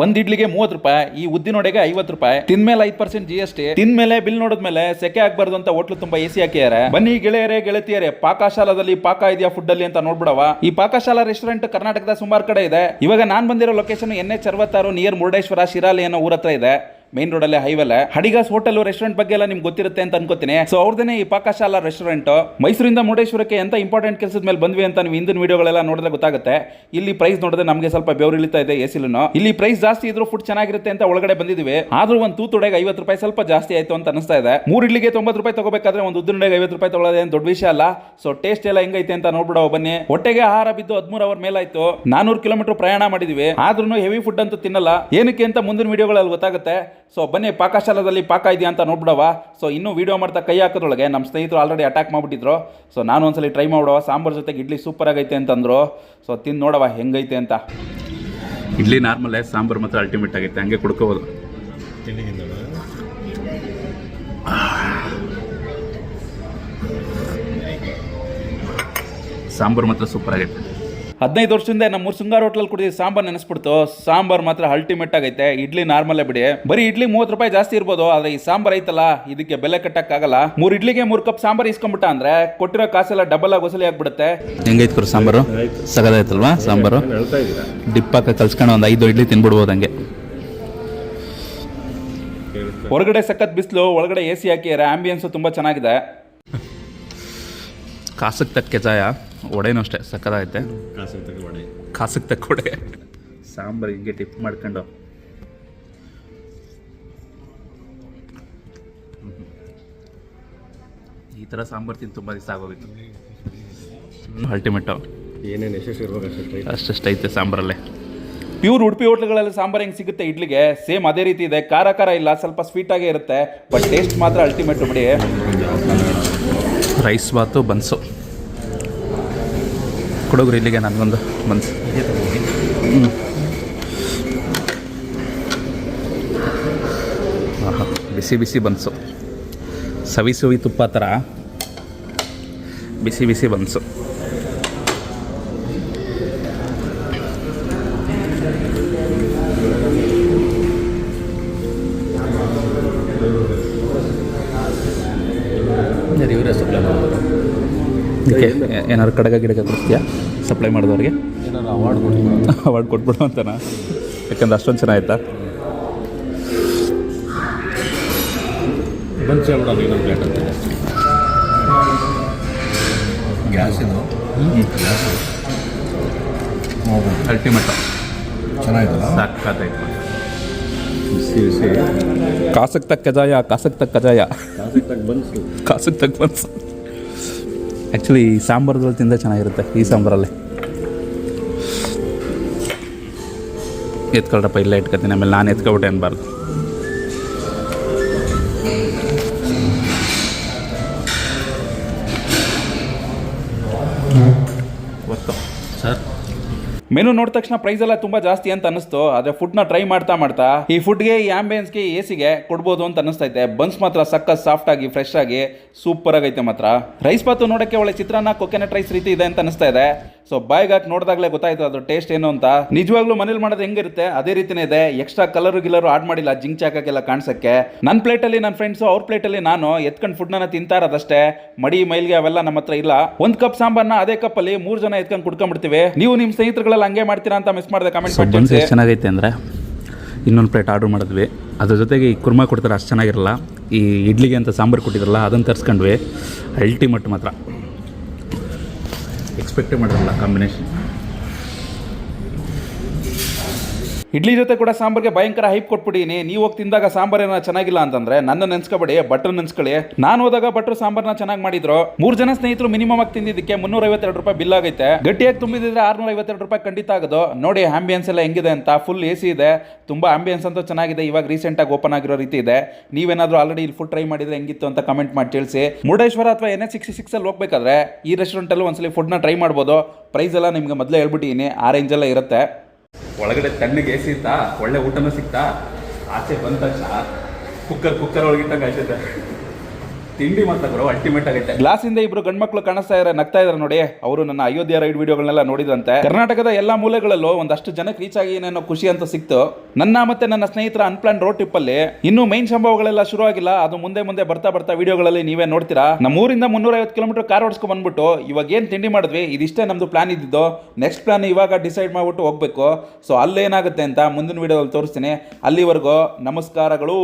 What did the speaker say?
ಒಂದ್ ಇಡ್ಲಿಗೆ ಮೂವತ್ತು ರೂಪಾಯಿ, ಈ ಉದ್ದಿನೊಡೆಗೆ ಐವತ್ತು ರೂಪಾಯಿ. ತಿನ್ಮೇಲೆ ಐದ್ ಪರ್ಸೆಂಟ್ ಜಿ ಎಸ್ ಟಿ ತಿನ್ಮೇಲೆ ಬಿಲ್ ನೋಡಿದ್ಮೇಲೆ ಸೆಕೆ ಆಗ್ಬಾರ್ದು ಅಂತ ಹೋಟ್ಲು ತುಂಬಾ ಎಸಿ ಹಾಕಿದ್ದಾರೆ ಬನ್ನಿ ಗೆಳೆಯರೇ, ಗೆಳತಿಯರೇ, ಪಾಕಶಾಲಾದಲ್ಲಿ ಪಾಕ ಇದೆಯಾ ಫುಡ್ ಅಲ್ಲಿ ಅಂತ ನೋಡ್ಬಿಡವ ಈ ಪಾಕಶಾಲಾ ರೆಸ್ಟೋರೆಂಟ್ ಕರ್ನಾಟಕದ ಸುಮಾರು ಕಡೆ ಇದೆ. ಇವಾಗ ನಾನ್ ಬಂದಿರೋ ಲೊಕೇಶನ್ ಎನ್ ಎಚ್ ಅರವತ್ತಾರು ನಿಯರ್ ಮುರುಡೇಶ್ವರ ಶಿರಾಲಿ ಅನ್ನೋ ಊರ ಹತ್ರ ಇದೆ. ಮೇನ್ ರೋಡ್ ಅಲ್ಲೇ ಹೈವಲ್ಲ ಹಡಿಗಾಸ್ ಹೋಟೆಲ್ ರೆಸ್ಟೋರೆಂಟ್ ಬಗ್ಗೆ ಎಲ್ಲ ನಿಮ್ಗೆ ಗೊತ್ತಿರುತ್ತೆ ಅಂತ ಅನ್ಕೋತೀನಿ. ಸೊ ಅವ್ರದೇ ಈ ಪಾಕಶಾಲಾ ರೆಸ್ಟೋರೆಂಟ್ ಮೈಸೂರಿಂದ ಮುರುಡೇಶ್ವರಕ್ಕೆ ಎಂತ ಇಂಪಾರ್ಟೆಂಟ್ ಕೆಲಸದ ಮೇಲೆ ಬಂದ್ವಿ ಅಂತ ನೀವು ಹಿಂದಿನ ವಿಡಿಯೋಗಳೆಲ್ಲ ನೋಡಿದ್ರೆ ಗೊತ್ತಾಗುತ್ತೆ. ಇಲ್ಲಿ ಪ್ರೈಸ್ ನೋಡಿದ್ರೆ ನಮಗೆ ಸ್ವಲ್ಪ ಬೆವರಿಳಿತಾ ಇದೆ ಎಸಿಲುನು ಇಲ್ಲಿ ಪ್ರೈಸ್ ಜಾಸ್ತಿ ಇದ್ರು ಫುಡ್ ಚೆನ್ನಾಗಿರುತ್ತೆ ಅಂತ ಒಳಗಡೆ ಬಂದಿದ್ವಿ. ಆದ್ರೂ ಒಂದು ತೂತುಡೆಗೆ ಐವತ್ತು ರೂಪಾಯಿ ಸ್ವಲ್ಪ ಜಾಸ್ತಿ ಆಯ್ತು ಅಂತ ಅನಿಸ್ತಾ ಇದೆ. ಮೂರು ಇಡ್ಲಿಗೆ ತೊಂಬತ್ತು ರೂಪಾಯಿ ತಗೋಬೇಕಾದ್ರೆ ಒಂದು ಉದ್ದಿನಡೆಗೆ ಐವತ್ತು ರೂಪಾಯಿ ತಗೊಳ್ಳೋದೇ ದೊಡ್ಡ ವಿಷಯ ಅಲ್ಲ. ಸೊ ಟೇಸ್ಟ್ ಎಲ್ಲ ಹೆಂಗೈತೆ ಅಂತ ನೋಡ್ಬಿಡೋ ಬನ್ನಿ. ಹೊಟ್ಟೆಗೆ ಆಹಾರ ಬಿದ್ದು ಹದಿಮೂರು ಅವರ್ ಮೇಲಾಯ್ತು. ನಾನೂರು ಕಿಲೋಮೀಟರ್ ಪ್ರಯಾಣ ಮಾಡಿದ್ವಿ. ಆದ್ರೂ ಹೆವಿ ಫುಡ್ ಅಂತೂ ತಿನ್ನಲ್ಲ. ಏನಕ್ಕೆ ಅಂತ ಮುಂದಿನ ವಿಡಿಯೋಗಳಲ್ಲಿ ಗೊತ್ತಾಗುತ್ತೆ. ಸೊ ಬನ್ನಿ, ಪಾಕಶಾಲದಲ್ಲಿ ಪಾಕ ಇದೆಯಾ ಅಂತ ನೋಡ್ಬಿಡವ ಸೊ ಇನ್ನೂ ವೀಡಿಯೋ ಮಾಡ್ತಾ ಕೈ ಹಾಕೋದ್ರೊಳಗೆ ನಮ್ಮ ಸ್ನೇಹಿತರು ಆಲ್ರೆಡಿ ಅಟ್ಯಾಕ್ ಮಾಡಿಬಿಟ್ಟಿದ್ರು. ಸೊ ನಾನು ಒಂದ್ಸಲಿ ಟ್ರೈ ಮಾಡುವ. ಸಾಂಬಾರ್ ಜೊತೆಗೆ ಇಡ್ಲಿ ಸೂಪರ್ ಆಗೈತೆ ಅಂತಂದ್ರು. ಸೊ ತಿಂದು ನೋಡವ ಹೆಂಗೈತೆ ಅಂತ. ಇಡ್ಲಿ ನಾರ್ಮಲ್ ಸಾಂಬಾರ್ ಮಾತ್ರ ಅಲ್ಟಿಮೇಟ್ ಆಗೈತೆ. ಹಂಗೆ ಕುಡ್ಕೋಬೋದು. ಸಾಂಬಾರ್ ಮಾತ್ರ ಸೂಪರ್ ಆಗೈತೆ. ಹದಿನೈದು ವರ್ಷದಿಂದ ನಮ್ಮ ಶೃಂಗಾರ ಹೋಟ್ಲಲ್ಲಿ ಕುಡಿದ ಸಾಂಬಾರ್ ನೆನೆಸ್ಬಿಡ್ತು. ಸಾಂಬಾರ್ ಮಾತ್ರ ಅಲ್ಟಿಮೇಟ್ ಆಗೈತೆ. ಇಡ್ಲಿ ನಾರ್ಮಲ್ ಬಿಡಿ. ಬರೀ ಇಡ್ಲಿ ಮೂವತ್ತು ರೂಪಾಯಿ ಜಾಸ್ತಿ ಇರ್ಬೋದು ಆದ್ರೆ ಈ ಸಾಂಬಾರ್ ಐತಲ್ಲ ಇದಕ್ಕೆ ಬೆಲೆ ಕಟ್ಟಕ್ಕಾಗಲ್ಲ. ಮೂರು ಇಡ್ಲಿಗೆ ಮೂರು ಕಪ್ ಸಾಂಬಾರ್ ಇಸ್ಕೊಂಬಿಟ್ಟ ಅಂದ್ರೆ ಕೊಟ್ಟಿರೋ ಕಾಸೆಲ್ಲ ಡಬಲ್ ಆಗಿ ವಸೂಲಿ ಆಗ್ಬಿಡುತ್ತೆ. ಹೆಂಗೈತ್ ಕುರು ಸಾಂಬಾರು? ಸಗದಾಯ್ತಲ್ವಾ ಸಾಂಬಾರು? ಡಿಪ್ ಹಾಕ ಕಲ್ಸ್ಕೊಂಡು ಒಂದು ಐದು ಇಡ್ಲಿ ತಿನ್ಬಿಡ್ಬೋದು ಹಂಗೆ. ಹೊರಗಡೆ ಸಖತ್ ಬಿಸಿಲು ಒಳಗಡೆ ಎ ಸಿ ಹಾಕಿ ಆಂಬಿಯನ್ಸ್ ತುಂಬ ಚೆನ್ನಾಗಿದೆ. ಕಾಸಕ್ಕೆ ತಕ್ಕ ಕೆಜಾಯ ಒಡೆನೂ ಅಷ್ಟೇ ಸಕ್ಕದಾಗೈತೆ. ಕಾಸಕ್ಕೆ ತಕ್ಕ ವಡೆ. ಸಾಂಬಾರು ಹಿಂಗೆ ಟಿಪ್ ಮಾಡ್ಕೊಂಡು. ಈ ಥರ ಸಾಂಬಾರು ತಿಂದು ತುಂಬ ದಿವಸ ಆಗೋಗಿತ್ತು. ಅಲ್ಟಿಮೇಟು ಏನೇನು ಯಶಸ್ವಿ ಇರ್ಬೇಕು ಅಷ್ಟಷ್ಟೈತೆ ಸಾಂಬಾರಲ್ಲೇ. ಪ್ಯೂರ್ ಉಡುಪಿ ಹೋಟ್ಲ್ಗಳಲ್ಲಿ ಸಾಂಬಾರು ಹೆಂಗೆ ಸಿಗುತ್ತೆ ಇಡ್ಲಿಗೆ? ಸೇಮ್ ಅದೇ ರೀತಿ ಇದೆ. ಖಾರ ಖಾರ ಇಲ್ಲ ಸ್ವಲ್ಪ ಸ್ವೀಟಾಗೇ ಆಗೇ ಇರುತ್ತೆ ಬಟ್ ಟೇಸ್ಟ್ ಮಾತ್ರ ಅಲ್ಟಿಮೇಟ್ ಬಿಡಿ ರೈಸ್ ಬಾತು ಬನ್ಸು. ಕೊಡೋಗ್ರಿ ಇಲ್ಲಿಗೆ ನನಗೊಂದು ಮನ್ಸು. ಆಹಾ, ಬಿಸಿ ಬಿಸಿ ಬನ್ಸು. ಸವಿ ಸವಿ ತುಪ್ಪ ಥರ ಬಿಸಿ ಬಿಸಿ ಬನ್ಸು. ಏನಾದ್ರು ಕಡಗ ಗಿಡಗ ಕೊಡ್ತೀಯಾ? ಸಪ್ಲೈ ಮಾಡಿದವ್ರಿಗೆ? ಏನಾರು ಅವಾರ್ಡ್ ಕೊಡ್ತೀವಿ ಅವಾರ್ಡ್ ಕೊಟ್ಬಿಡು ಅಂತನಾ? ಯಾಕಂದ್ರೆ ಅಷ್ಟೊಂದು ಚೆನ್ನಾಗಿತ್ತ ಗ್ಯಾಸ್ ಇದು? ಗ್ಯಾಸ್ ಅಲ್ಟಿಮೇಟ್ ಚೆನ್ನಾಗಿದಲ್ಲ ಸಾಕಾಯ್ತು ಬಿಸಿ ಬಿಸಿ. ಕಾಸಕ್ಕೆ ತಕ್ಕ ಕಜಾಯ ಕಾಸಕ್ಕೆ ತಕ್ಕ ಕಜಾಯ ಕಾಸಿಗೆ ತಕ್ಕ ಬನ್ಸು ಕಾಸಕ್ಕೆ ತಕ್ಕ ಬನ್ಸು ಆ್ಯಕ್ಚುಲಿ ಸಾಂಬಾರ್ದಲ್ಲಿ ತಿಂದ ಚೆನ್ನಾಗಿರುತ್ತೆ ಈ ಸಾಂಬಾರಲ್ಲಿ. ಎತ್ಕೊಳ್ರಪ್ಪ ಇಲ್ಲೇ ಇಟ್ಕೊತೀನಿ ಆಮೇಲೆ ನಾನು ಎತ್ಕೊಬಿಟ್ಟೆ ಅನ್ಬಾರ್ದು. ಮೆನು ನೋಡಿದ ತಕ್ಷಣ ಪ್ರೈಸ್ ಎಲ್ಲ ತುಂಬಾ ಜಾಸ್ತಿ ಅಂತ ಅನಿಸ್ತು ಆದ್ರೆ ಫುಡ್ನ ಟ್ರೈ ಮಾಡ್ತಾ ಮಾಡ್ತಾ ಈ ಫುಡ್ಗೆ ಈ ಆಂಬಿಯನ್ಸ್ಗೆ ಎ ಸಿಗೆ ಕೊಡ್ಬೋದು ಅಂತ ಅನಿಸ್ತೈತೆ ಬನ್ಸ್ ಮಾತ್ರ ಸಕ್ಕ ಸಾಫ್ಟ್ ಆಗಿ ಫ್ರೆಶ್ ಆಗಿ ಸೂಪರ್ ಆಗೈತೆ ಮಾತ್ರ. ರೈಸ್ ಬಾತು ನೋಡಕ್ಕೆ ಒಳ್ಳೆ ಚಿತ್ರಾನ್ನ ಕೊಕೆನಟ್ ರೈಸ್ ರೀತಿ ಇದೆ ಅಂತ ಅನಿಸ್ತಾ ಇದೆ. ಸೊ ಬಾಯ್ಗೆ ಹಾಕಿ ನೋಡಿದಾಗಲೇ ಗೊತ್ತಾಯ್ತು ಅದು ಟೇಸ್ಟ್ ಏನು ಅಂತ. ನಿಜವಾಗ್ಲೂ ಮನೇಲಿ ಮಾಡೋದು ಹೆಂಗಿರುತ್ತೆ ಅದೇ ರೀತಿನೇ ಇದೆ. ಎಕ್ಸ್ಟ್ರಾ ಕಲರ್ ಗಿಲರು ಆಡ್ ಮಾಡಿಲ್ಲ ಜಿಂಕ್ ಚಾಕಕ್ಕೆಲ್ಲ ಕಾಣಿಸಕ್ಕೆ. ನನ್ನ ಪ್ಲೇಟಲ್ಲಿ ನನ್ನ ಫ್ರೆಂಡ್ಸು ಅವ್ರ ಪ್ಲೇಟಲ್ಲಿ ನಾನು ಎತ್ಕೊಂಡು ಫುಡ್ನ ತಿಂತಾ ಇರೋದಷ್ಟೇ. ಮಡಿ, ಮೈಲ್ಗೆ ಅವೆಲ್ಲ ನಮ್ಮ ಹತ್ರ ಇಲ್ಲ. ಒಂದು ಕಪ್ ಸಾಂಬಾರ್ನ ಅದೇ ಕಪ್ಪಲ್ಲಿ ಮೂರು ಜನ ಎತ್ಕೊಂಡು ಕುಡ್ಕೊಂಡ್ಬಿಡ್ತೀವಿ. ನೀವು ನಿಮ್ಮ ಸ್ನೇಹಿತರುಗಳೆಲ್ಲ ಹಂಗೆ ಮಾಡ್ತೀರಾ ಅಂತ ಮಿಸ್ ಮಾಡಿದೆ ಕಮೆಂಟ್ ಬನ್ಸ್ ಎಷ್ಟು ಚೆನ್ನಾಗೈತೆ ಅಂದರೆ ಇನ್ನೊಂದು ಪ್ಲೇಟ್ ಆರ್ಡ್ರ್ ಮಾಡಿದ್ವಿ. ಅದ್ರ ಜೊತೆಗೆ ಈ ಕುರ್ಮಾ ಕೊಡ್ತಾರೆ ಅಷ್ಟು ಚೆನ್ನಾಗಿರಲ್ಲ. ಈ ಇಡ್ಲಿಗೆ ಅಂತ ಸಾಂಬಾರು ಕೊಟ್ಟಿದ್ರಲ್ಲ ಅದನ್ನು ತರಿಸ್ಕೊಂಡ್ವಿ. ಅಲ್ಟಿಮೇಟ್ ಮಾತ್ರ. ಎಕ್ಸ್ಪೆಕ್ಟೇ ಮಾಡಿರಲ್ಲ ಕಾಂಬಿನೇಷನ್ ಇಡ್ಲಿ ಜೊತೆ ಕೂಡ ಸಾಂಬಾರ್ಗೆ ಭಯಂಕರ ಹೈಪ್ ಕೊಟ್ಬಿಟ್ಟಿನಿ ನೀವು ಹೋಗಿ ತಿಂದಾಗ ಸಾಂಬಾರ್ ಏನೋ ಚೆನ್ನಾಗಿಲ್ಲ ಅಂತಂದ್ರೆ ನನ್ನ ನೆನ್ಸ್ಕೊಬೇಡಿ ಬಟ್ರ್ ನೆನ್ಸ್ಕೊಳ್ಳಿ. ನಾನು ಹೋದಾಗ ಭಟ್ರು ಸಾಂಬಾರ್ನ ಚೆನ್ನಾಗಿ ಮಾಡಿದ್ರು. ಮೂರು ಜನ ಸ್ನೇಹಿತರು ಮಿನಿಮಮ್ ಆಗಿ ತಿಂದಿದ್ದಕ್ಕೆ ಮುನ್ನೂರ ಐವತ್ತೆರಡು ರೂಪಾಯಿ ಬಿಲ್ ಆಗೈತೆ. ಗಟ್ಟಿಯಾಗಿ ತುಂಬಿದ್ರೆ ಆರ್ನೂರ ಐವತ್ತೆರಡು ರೂಪಾಯಿ ಖಂಡಿತ ಆಗೋದು. ನೋಡಿ ಆಂಬಿಯನ್ಸ್ ಎಲ್ಲ ಹೆಂಗಿದೆ ಅಂತ. ಫುಲ್ ಎ ಸಿ ಇದೆ. ತುಂಬಾ ಆಂಬಿಯನ್ಸ್ ಅಂತೂ ಚೆನ್ನಾಗಿದೆ. ಇವಾಗ ರೀಸೆಂಟ್ ಆಗಿ ಓಪನ್ ಆಗಿರೋ ರೀತಿ ಇದೆ. ನೀವೇನಾದ್ರೂ ಆಲ್ರೆಡಿ ಇಲ್ಲಿ ಫುಡ್ ಟ್ರೈ ಮಾಡಿದ್ರೆ ಹೆಂಗಿತ್ತು ಅಂತ ಕಮೆಂಟ್ ಮಾಡಿ ತಿಳಿಸಿ. ಮುರುಡೇಶ್ವರ ಅಥವಾ ಎನ್ ಎಸ್ ಸಿಕ್ಸ್ಟಿ ಸಿಕ್ಸ್ ಅಲ್ಲಿ ಹೋಗ್ಬೇಕಾದ್ರೆ ಈ ರೆಸ್ಟೋರೆಂಟ್ ಅಲ್ಲಿ ಒಂದ್ಸಲಿ ಫುಡ್ನ ಟ್ರೈ ಮಾಡ್ಬೋದು. ಪ್ರೈಸ್ ಎಲ್ಲ ನಿಮ್ಗೆ ಮೊದಲೇ ಹೇಳ್ಬಿಟ್ಟಿನಿ ಆ ರೇಂಜ್ ಎಲ್ಲ ಇರುತ್ತೆ. ಒಳಗಡೆ ತಣ್ಣಗೆ ಇತ್ತಾ ಒಳ್ಳೆ ಊಟನೂ ಸಿಗ್ತಾ ಆಚೆ ಬಂದ ತಕ್ಷಣ ಕುಕ್ಕರ್ ಕುಕ್ಕರ್ ಒಳಗಿಟ್ಟಂಗೆ ಆಯ್ತೈತೆ ತಿಂಡಿ ಮಾತ್ರ ಬರೋ ಅಲ್ಟಿಮೇಟ್ ಆಗುತ್ತೆ ಗ್ಲಾಸ್ ಇಂದ ಇಬ್ರು ಗಂಡ್ಮಕ್ಳು ಕಾಣಿಸ್ತಾ ಇದಾರೆ, ನಗ್ತಾ ಇದಾರೆ ನೋಡಿ. ಅವರು ನನ್ನ ಅಯೋಧ್ಯ ರೈಡ್ ವಿಡಿಯೋಗಳನ್ನೆಲ್ಲ ನೋಡಿದಂತೆ ಕರ್ನಾಟಕದ ಎಲ್ಲಾ ಮೂಲೆಗಳಲ್ಲೂ ಒಂದಷ್ಟು ಜನಕ್ಕೆ ರೀಚ್ ಆಗಿ ಏನೇನೋ ಖುಷಿ ಅಂತ ಸಿಕ್ತು. ನನ್ನ ಮತ್ತೆ ನನ್ನ ಸ್ನೇಹಿತರ ಅನ್ಪ್ಲಾನ್ ರೋಡ್ ಟ್ರಿಪ್ ಅಲ್ಲಿ ಇನ್ನು ಮೈನ್ ಸಂಭವಗಳೆಲ್ಲ ಶುರು ಆಗಿಲ್ಲ ಅದು ಮುಂದೆ ಮುಂದೆ ಬರ್ತಾ ಬರ್ತಾ ವಿಡಿಯೋಗಳಲ್ಲಿ ನೀವೇ ನೋಡ್ತೀರಾ. ನಮ್ಮ ಊರಿಂದ ಮುನ್ನೂರ ಐವತ್ತು ಕಿಲೋಮೀಟರ್ ಕಾರ್ ಓಡಿಸ್ಕೊಂಡ್ ಬಂದ್ಬಿಟ್ಟು ಇವಾಗ ಏನು ತಿಂಡಿ ಮಾಡಿದ್ವಿ, ಇದಿಷ್ಟೇ ನಮ್ದು ಪ್ಲಾನ್ ಇದ್ದಿದ್ದು. ನೆಕ್ಸ್ಟ್ ಪ್ಲಾನ್ ಇವಾಗ ಡಿಸೈಡ್ ಮಾಡ್ಬಿಟ್ಟು ಹೋಗ್ಬೇಕು. ಸೊ ಅಲ್ಲೇನಾಗುತ್ತೆ ಅಂತ ಮುಂದಿನ ವಿಡಿಯೋದಲ್ಲಿ ತೋರಿಸ್ತೀನಿ. ಅಲ್ಲಿವರೆಗೂ ನಮಸ್ಕಾರಗಳು.